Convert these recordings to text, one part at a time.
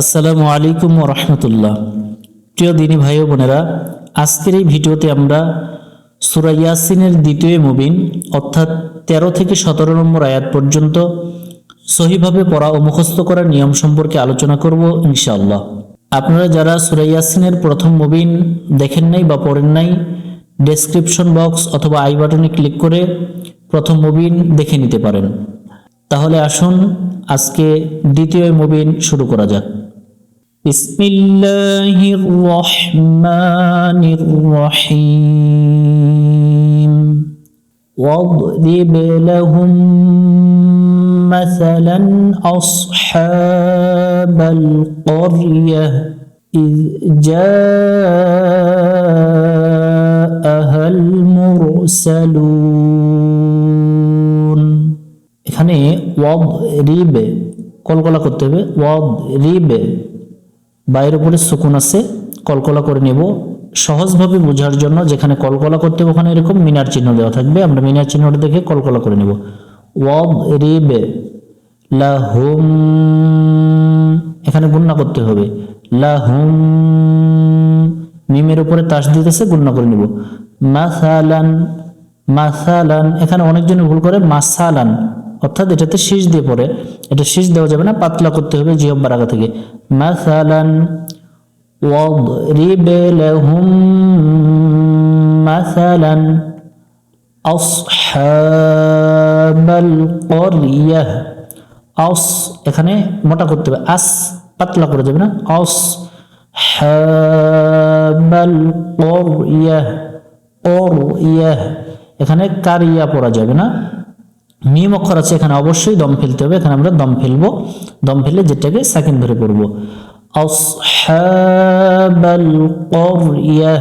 আসসালামু আলাইকুম রহমতুল্লাহ। প্রিয় দিনী ভাই বোনেরা, আজকের এই ভিডিওতে আমরা সুরা ইয়াসিনের দ্বিতীয় মুবিন, অর্থাৎ তেরো থেকে সতেরো নম্বর আয়াত পর্যন্ত সহিভাবে পড়া ও মুখস্থ করার নিয়ম সম্পর্কে আলোচনা করব ইনশাআল্লাহ। আপনারা যারা সুরা ইয়াসিনের প্রথম মুবিন দেখেন নাই বা পড়েন নাই ডেসক্রিপশন বক্স অথবা আই বাটনে ক্লিক করে প্রথম মুবিন দেখে নিতে পারেন। তাহলে আসুন আজকে দ্বিতীয় মুবিন শুরু করা যাক। بسم الله الرحمن الرحيم. واضرب لهم مثلا أصحاب القرية إذ جاءها المرسلون. এখানে ওয়াদ রিবে কলকলা করতে হবে ওয়াদ রিবে বাইরের উপরে সুকুন আছে, কলকলা করে নেব। সহজভাবে বোঝার জন্য যেখানে কলকলা করতে হবে ওখানে এরকম মিনার চিহ্ন দেওয়া থাকবে। আমরা মিনার চিহ্নটা দেখে কলকলা করে নেব। ওয়াব রিবে লাহুম, এখানে গুণনা করতে হবে। লাহুম, মিমের উপরে তাস দিতেছে গুণনা করে নিব। মাসালান মাসালান, এখানে অনেকজন ভুল করে মাসালান। অর্থাৎ এটাতে শীষ দিয়ে পড়ে এটা শীষ দেওয়া যাবে না পাতলা করতে হবে জিহব্বার আগা থেকে মাসালান واضرب لهم مثلا أصحاب القرية أص এখানে মোটা করতে হবে আস পাতলা করে যাবে না অস হাবাল করিয়া করিয়া এখানে কারিয়া পড়া যাবে না মিম অক্ষর আছে এখানে অবশ্যই দম ফেলতে হবে এখানে আমরা দম ফেলবো দম ফেলে যেটাকে সেকেন্ড ধরে পড়বো أصحاب القرية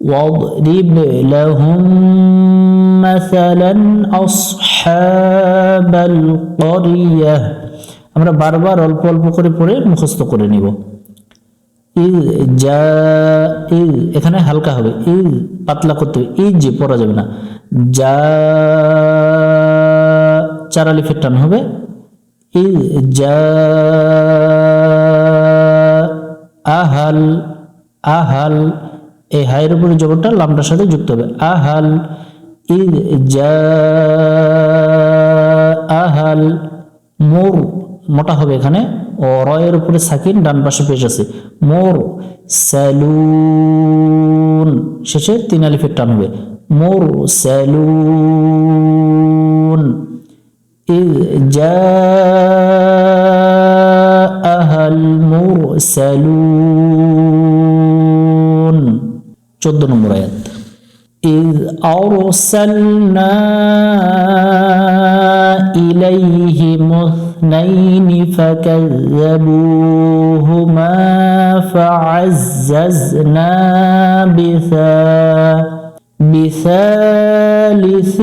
واضرب لهم مثلا أصحاب القرية আমরা বারবার অল্প অল্প করে পড়ে মুখস্থ করে নিব যা এখানে হালকা হবে, ইল, পাতলা করতে হবে ইজ পড়া যাবে না যা চার আলিফের টান হবে, ইল যা আহাল আহাল, এই হায়ের উপরে জবরটা লামটার সাথে যুক্ত হবে, আহাল ইদ যা আহাল মোর মোটা হবে এখানে ও রয়ের উপরে সাকিন ডান পাশে পেশ আছে মোর স্যালুন শেষে তিন আলিফের টান হবে মোর স্যালুন ইদ যা المرسلون চোদ্দ নম্বর আয়াত إذ أرسلنا إليهم اثنين فكذبوهما فعززنا بثا بثالث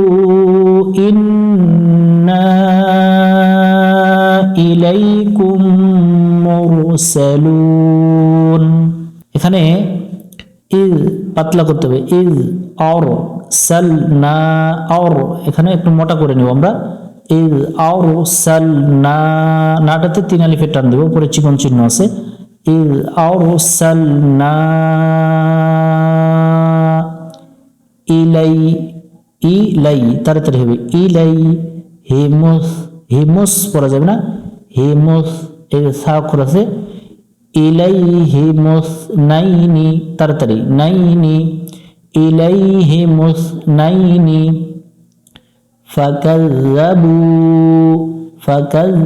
فقالوا إنا إليكم مرسلون এখানে ইজ পাতলা করতে হবে ইজ অর সাল না আওর এখানে একটু মোটা করে নিব আমরা। ইজ অর সাল না নাটাতে তিন আলিফের টান দেবো, উপরে চিকন চিহ্ন আছে। ইজ অর সাল না ইলাই ইলাই, তাড়াতাড়ি হবে। ইলাই হিমুস হিমুস পড়া যাবে না। হিমুস, এই সা অক্ষর আছে। ইলাই, হিমুস, নাইনি, তাড়াতাড়ি, নাইনি হিমুস নাইনি ফাকাযাবু ফাকাযাবুহুমা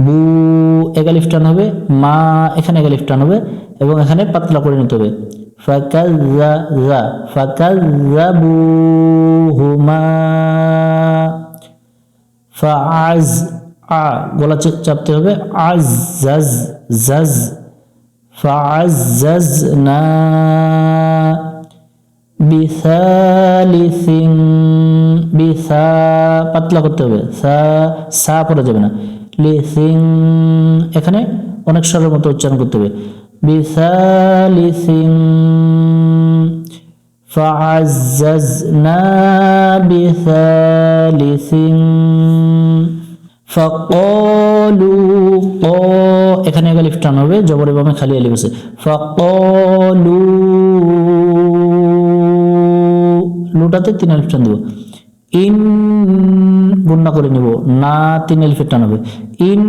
বু একালিফ টান হবে, মা এখানে একালিফ টান হবে, এবং এখানে পাতলা করে নিতে হবে। ফাকাজা ফাকাযাবুহুমা ফাআজ, আ, গলা চাপতে হবে। আজ জাজ জাজ। ফাআজ্জাজনা বিসালিসিন বিসা পাতলা করতে হবে সা সা পড়া যাবে না লিসিং এখানে অনেক স্বরের মতো উচ্চারণ করতে হবে বিসালিসিং فعززنا بثالث فقالوا ق এখানে আলিফ টান হবে জবরের বামে খালি আলিফ আছে فقالوا লুটাতে তিন আলিফ টান দেব ইন গুণনা করে নিব না তিন আলিফের টান হবে ইন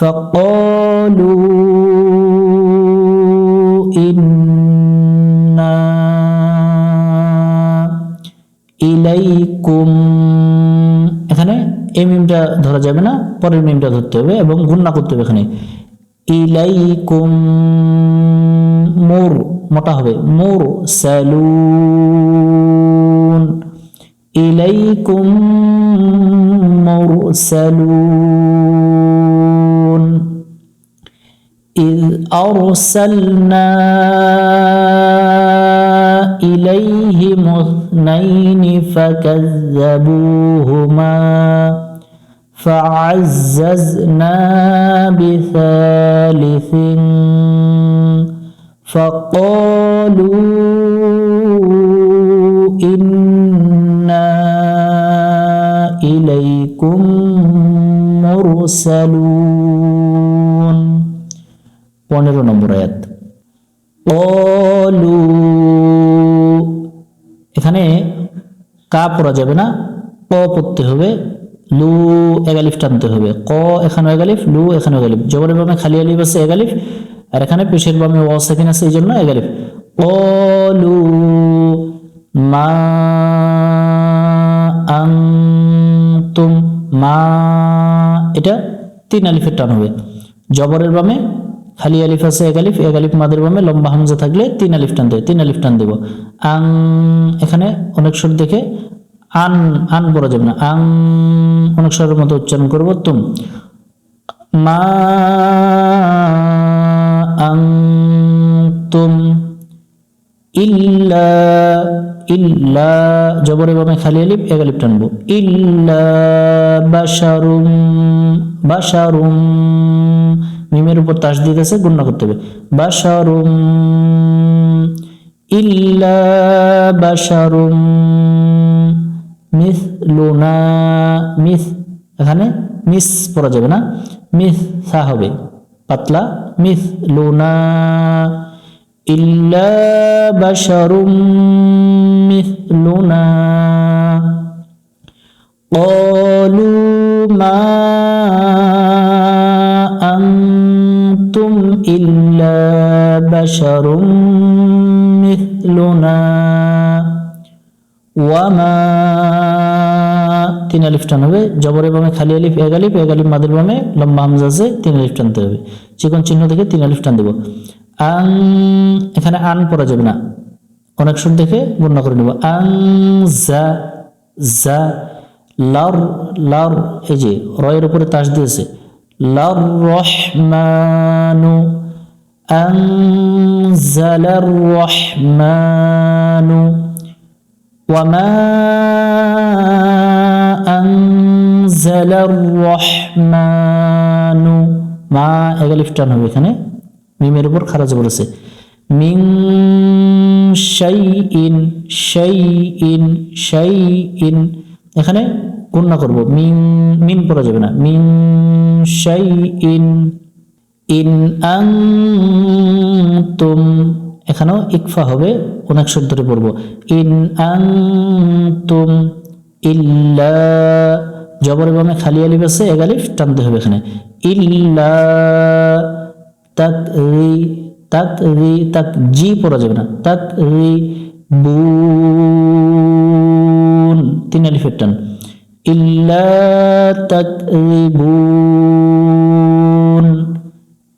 فقالوا إنا ইলাইকুম এখানে এই মিমটা ধরা যাবে না পরের মিমটা ধরতে হবে এবং গুণনা করতে হবে এখানে ইলাইকুম মোর মোটা হবে মোর স্যালুন ইলাইকুম মুরসালুন إذ أرسلنا إليهم اثنين فكذبوهما فعززنا بثالث فقالوا إنا إليكم مرسلون পনেরো নম্বর আয়াত অলু এখানে কা পড়া যাবে না, ক পড়তে হবে, লু এগালিফ টানতে হবে। ক এখানে এগালিফ, লু এখানে এগালিফ। জবরের বামে খালি আলিফ আছে, এগালিফ। আর এখানে পেশের বামে ও সেকেন্ড আছে এই জন্য এগালিফ। ও, লু, মা আনতুম মা, এটা তিন আলিফের টান হবে। জবরের বামে খালি আলিফ আছে, এক আলিফ এক আলিফ মাদের বামে, লম্বা হামজা থাকলে তিন আলিফ টান দেবে তিন আলিফ টান দেব। আং, এখানে অনেক স্বর দেখে আন আন বলা যাবে না। আং, অনেক স্বরের মতো উচ্চারণ করব, তুম। মা, আং, তুম। ইল্লা ইল্লা, জবরে বামে খালি আলিফ, এক আলিফ টানবো ইল্লা বাশারুম বাশারুম। মিমের উপর তাস দিতে আছে গুণনা করতে হবে। বাসারুম ইল্লা বাসারুম মিস লুনা মিস, এখানে মিস পড়া যাবে না, মিস সা হবে, পাতলা মিস লুনা ইল্লা বাসারুম মিস লুনা ও إلا بشر مثلنا وما তিন আলিফ টান হবে জবরের বামে খালি আলিফ এক আলিফ এক আলিফ মাদের বামে লম্বা হামজা আছে তিন আলিফ টানতে হবে চিকন চিহ্ন থেকে তিন আলিফ টান দেব আং এখানে আন পড়া যাবে না অনেক সুর দেখে বর্ণনা করে নেব আং জা জা লার লার এই যে রয়ের উপরে তাস দিয়েছে লার রহমানু أنزل الرحمن وما أنزل الرحمن মা এগালিফ টান হবে এখানে মিমের উপর খারাজ বলেছে মিং শাই ইন শাই ইন শাই ইন এখানে গুণনা করবো মিং মিন পড়া যাবে না মিং শাই ইন ইন আং তুম এখানেও ইকফা হবে, অনেক শব্দ ধরে পড়ব। ইন আং তুম ইল্লা। জবর বামে খালি আলিফ আছে, এক আলিফ টানতে হবে এখানে। ইল্লা তাক রি তাক রি তাক জি পড়া যাবে না। তাক রি বুন, তিন আলিফের টান। إلا تكذبون.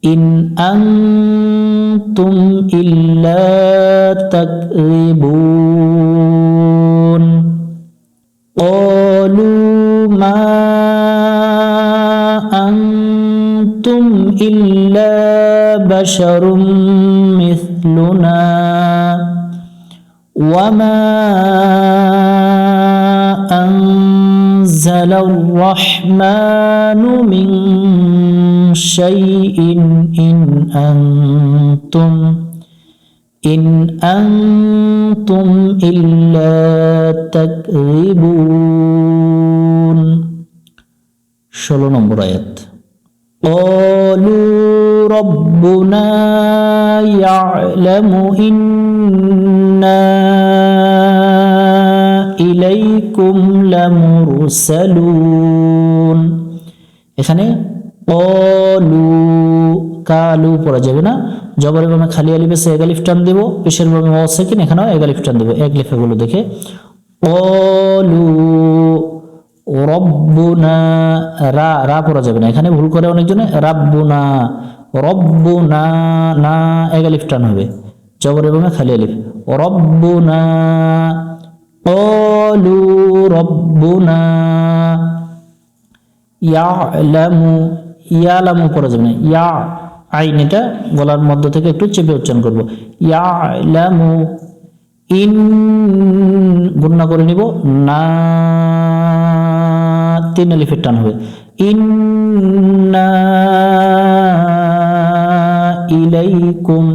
إن أنتم إلا تكذبون. قالوا ما أنتم إلا بشر مثلنا. وما أنزل الرحمن من شيء إن أنتم إن أنتم إلا تكذبون ষোলো নম্বর আয়াত قالوا ربنا يعلم إنا ইলাইকুম লামুরসালুন। এখানে অলু কালু পড়া যাবে না। জবর এবং খালি আলিফে সে এগালিফ টান দেবো, পেশের ভাবে ও সেকেন্ড এখানেও এগালিফ টান দেবো, এক লেফাগুলো দেখে। অলু রব্বুনা, রা রা পড়া যাবে না। এখানে ভুল করে অনেকজনে, রাব্বুনা, রব্বুনা, না, এক আলিফ টান হবে। জবর এবং খালি আলিফ। রব্বুনা কলু রব্বুনা ইয়ালামু ইয়ালামু পড়া যাবে না। ইয়া আইন এটা গলার মধ্য থেকে একটু চেপে উচ্চারণ করব। ইয়ালামু ইন গুণনা করে নিব। না তিন আলিফের টান হবে। ইন্না ইলাইকুম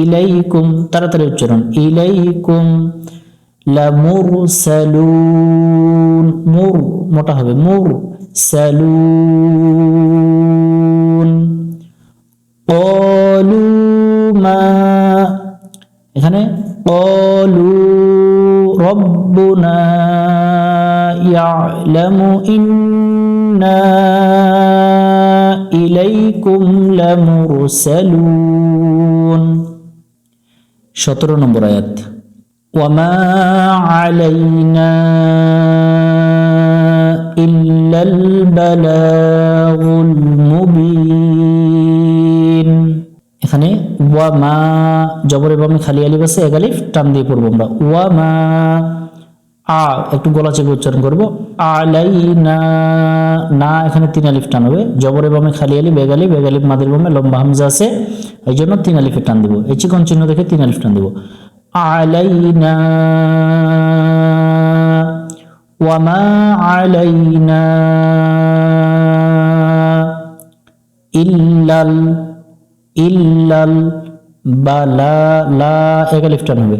ইলাইকুম তাড়াতাড়ি উচ্চারণ। ইলাইকুম লামুরসালুন মুর মোটা হবে। মুর সালুন কলু মা, এখানে কলু রব্বুনা ইয়ালামু ইন্না ইলাইকুম লামুরসালুন। 17 নম্বর আয়াত। وما علينا إلا البلاغ المبين এখানে ওয়া মা জবরের বামে খালি আলিফ আছে এক আলিফ টান দিয়ে পড়বো আমরা ওয়া মা আ একটু গলা চেপে উচ্চারণ করবো আলাইনা না এখানে তিন আলিফ টান হবে জবরের বামে খালি আলিফ এক আলিফ এক আলিফ মাদের বামে লম্বা হামজা আছে এই জন্য তিন আলিফের টান দিব এই চিকন চিহ্ন দেখে তিন আলিফ টান দিব আলাইনা وما علينا إلا ال إلا البلا لا একালিফ টান হবে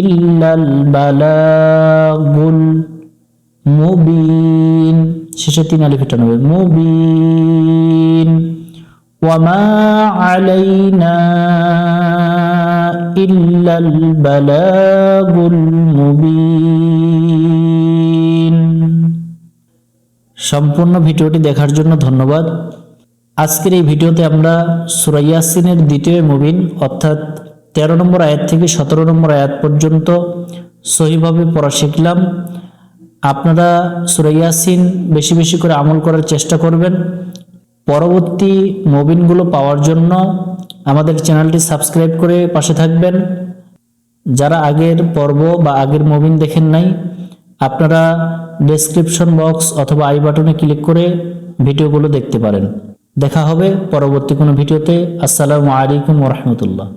إلا البلاغ المبين শেষে তিন আলিফ টান হবে মুবিন وما علينا إلا البلاغ المبين সম্পূর্ণ ভিডিওটি দেখার জন্য ধন্যবাদ আজকের এই ভিডিওতে আমরা সুরাইয়াসিনের দ্বিতীয় মুবিন অর্থাৎ তেরো নম্বর আয়াত থেকে সতেরো নম্বর আয়াত পর্যন্ত সহিভাবে পড়া শিখলাম আপনারা সুরাইয়াসিন বেশি বেশি করে আমল করার চেষ্টা করবেন পরবর্তী মুবিনগুলো পাওয়ার জন্য আমাদের চ্যানেলটি সাবস্ক্রাইব করে পাশে থাকবেন। যারা আগের পর্ব বা আগের মুভিন দেখেন নাই, আপনারা ডেসক্রিপশন বক্স অথবা আই বাটনে ক্লিক করে ভিডিওগুলো দেখতে পারেন। দেখা হবে পরবর্তী কোনো ভিডিওতে। আসসালামু আলাইকুম রহমতুল্লাহ।